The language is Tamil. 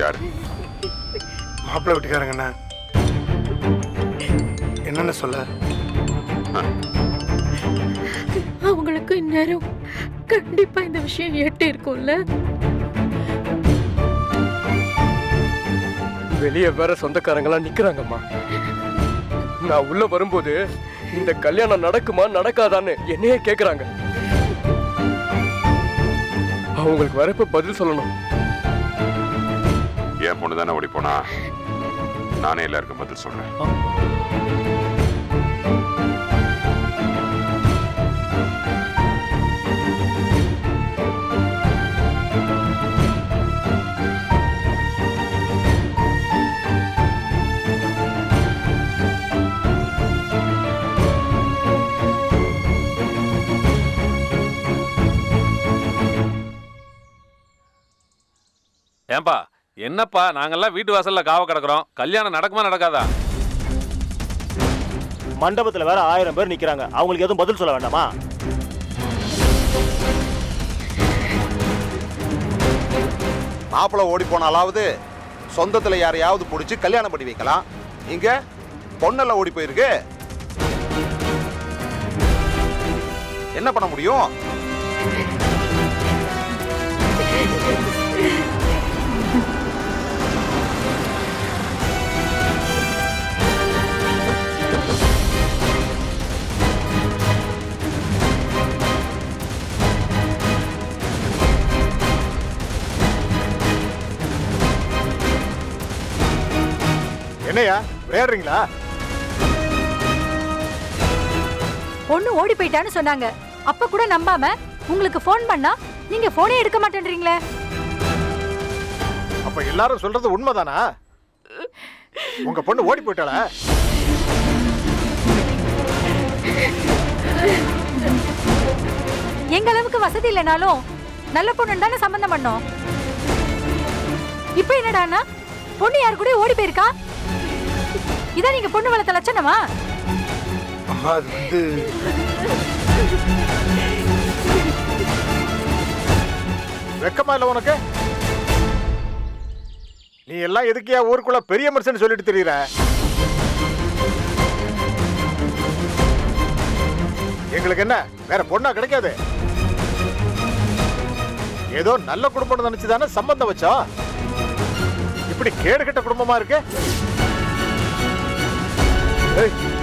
யாரு? மாப்பிள்ளை வீட்டுக்காரங்கண்ணா என்னென்ன சொல்ல? அவங்களுக்கு இந்நேரம் கண்டிப்பா இந்த விஷயம் எட்டு இருக்கும்ல. வெளியே வேற சொந்தக்காரங்களாம் நிக்கிறாங்கம்மா. நான் உள்ள வரும்போது இந்த கல்யாணம் நடக்குமா நடக்காதான்னு என்னையே கேக்குறாங்க. அவங்களுக்கு வரப்ப பதில் சொல்லணும். என் பொண்ணு தானே ஓடி போனா? நானே எல்லாருக்கும் பதில் சொல்றேன். ஏன்பா என்னப்பா நாங்கெல்லாம் வீட்டு வாசல்ல காவ கிடக்குறோம். கல்யாணம் நடக்குமா நடக்காதா? மண்டபத்துல வேற ஆயிரம் பேர் நிக்கிறாங்க. அவங்களுக்கு எதுவும் பதில் சொல்ல வேண்டாமா? மாப்பிள்ளை ஓடி போனாலாவது சொந்தத்துல யாரையாவது பிடிச்சி கல்யாணம் பண்ணி வைக்கலாம். இங்க பொண்ணெல்லாம் ஓடி போயிருக்கு. என்ன பண்ண முடியும்? என்னையா? விளையாடுறீங்களா? பொண்ணு ஓடி போயிட்டான்னு சொன்னாங்க. அப்ப கூட நம்பாம உங்களுக்கு ஃபோன் பண்ணா நீங்க போனே எடுக்க மாட்டேன்றீங்களே. அப்ப எல்லாரும் சொல்றது உண்மைதானா? உங்க பொண்ணு ஓடி போயிட்டாளா? எங்க அளவுக்கு வசதி இல்லைனாலும் நல்ல பொண்ணு தானே சம்பந்தம் பண்ணோம். இப்போ என்னடான்னா பொண்ணு யாரு கூட ஓடி போயிருக்கா? இதான் நீங்க பொண்ணு வளர்த்த லட்சணமா? அம்மா அது வந்து வெக்கமா இல்ல உனக்கு? நீ எல்லாம் எதுக்கியா ஊருக்குள்ள பெரிய மனுஷன் சொல்லிட்டு தெரியுற? எங்களுக்கு என்ன வேற பொண்ணா கிடைக்காது? ஏதோ நல்ல குடும்பம் நினைச்சுதானே சம்பந்தம் வச்சா? இப்படி கேடுகட்ட குடும்பமா இருக்கு? Ei!